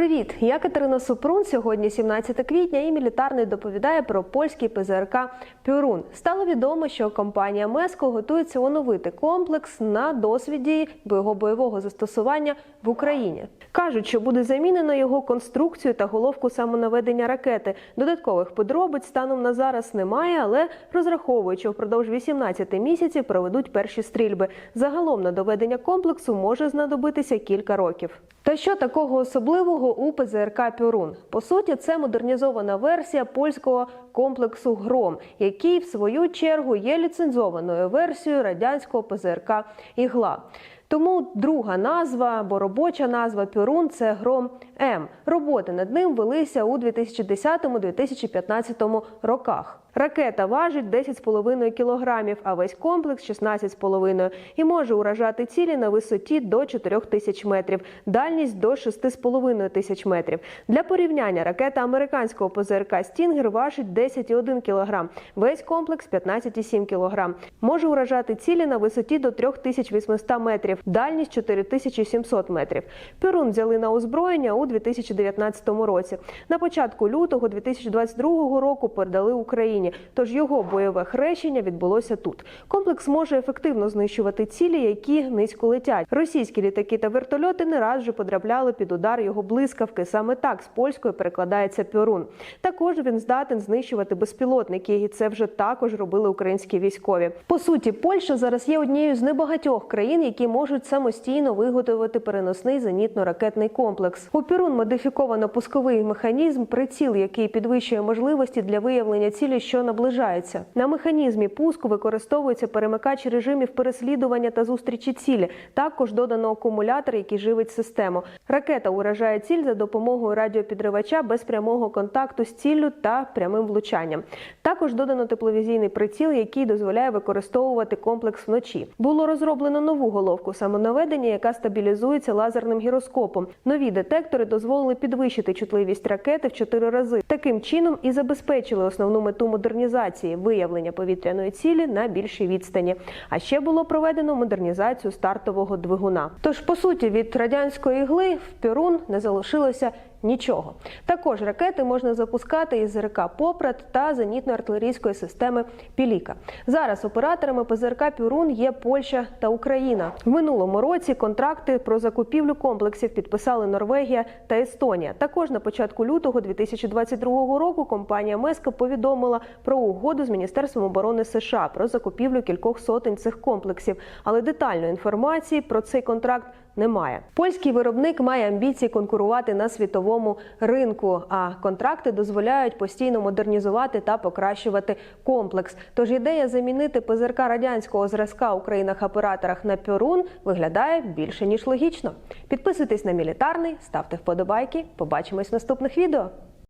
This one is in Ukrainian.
Привіт! Я Катерина Супрун. Сьогодні 17 квітня і мілітарний доповідає про польський ПЗРК Пюрун. Стало відомо, що компанія Меско готується оновити комплекс на досвіді його бойового застосування в Україні. Кажуть, що буде замінено його конструкцію та головку самонаведення ракети. Додаткових подробиць станом на зараз немає, але розраховують, що впродовж 18 місяців проведуть перші стрільби. Загалом на доведення комплексу може знадобитися кілька років. Та що такого особливого у ПЗРК Пюрун? По суті, це модернізована версія польського комплексу Гром, який в свою чергу є ліцензованою версією радянського ПЗРК Ігла. Тому друга назва або робоча назва Пюрун це Гром М. Роботи над ним велися у 2010-2015 роках. Ракета важить 10,5 кілограмів, а весь комплекс 16,5 і може уражати цілі на висоті до 4 тисяч метрів, дальність до 6,5 тисяч метрів. Для порівняння ракета американського ПЗРК Стінгер важить 10,1 кілограм, весь комплекс 15,7 кілограм. Може уражати цілі на висоті до 3800 метрів, дальність 4700 метрів. Пюрун взяли на озброєння у 2019 році. На початку лютого 2022 року передали Україні. Тож його бойове хрещення відбулося тут. Комплекс може ефективно знищувати цілі, які низько летять. Російські літаки та вертольоти не раз вже потрапляли під удар його блискавки. Саме так з польської перекладається Пюрун. Також він здатен знищувати безпілотники, і це вже також робили українські військові. По суті, Польща зараз є однією з небагатьох країн, які можуть самостійно виготовити переносний зенітно-ракетний комплекс. У Пюрун модифіковано пусковий механізм, приціл, який підвищує можливості для виявлення цілі, що наближаються. На механізмі пуску використовується перемикач режимів переслідування та зустрічі цілі. Також додано акумулятор, який живить систему. Ракета уражає ціль за допомогою радіопідривача без прямого контакту з ціллю та прямим влучанням. Також додано тепловізійний приціл, який дозволяє використовувати комплекс вночі. Було розроблено нову головку самонаведення, яка стабілізується лазерним гіроскопом. Нові детектори дозволили підвищити чутливість ракети в 4 рази. Таким чином і забезпечили основну мету модернізації виявлення повітряної цілі на більшій відстані. А ще було проведено модернізацію стартового двигуна. Тож, по суті, від радянської ігли в Пірун не залишилося. Нічого також ракети можна запускати із ЗРК Попрат та зенітно-артилерійської системи Піліка. Зараз операторами ПЗРК Пюрун є Польща та Україна. В минулому році контракти про закупівлю комплексів підписали Норвегія та Естонія. Також на початку лютого 2022 року компанія Меска повідомила про угоду з міністерством оборони США про закупівлю кількох сотень цих комплексів, але детальної інформації про цей контракт немає. Польський виробник має амбіції конкурувати на світовому ринку, а контракти дозволяють постійно модернізувати та покращувати комплекс. Тож ідея замінити ПЗРК радянського зразка у країнах-операторах на Пюрун виглядає більше ніж логічно. Підписуйтесь на мілітарний, ставте вподобайки. Побачимось в наступних відео.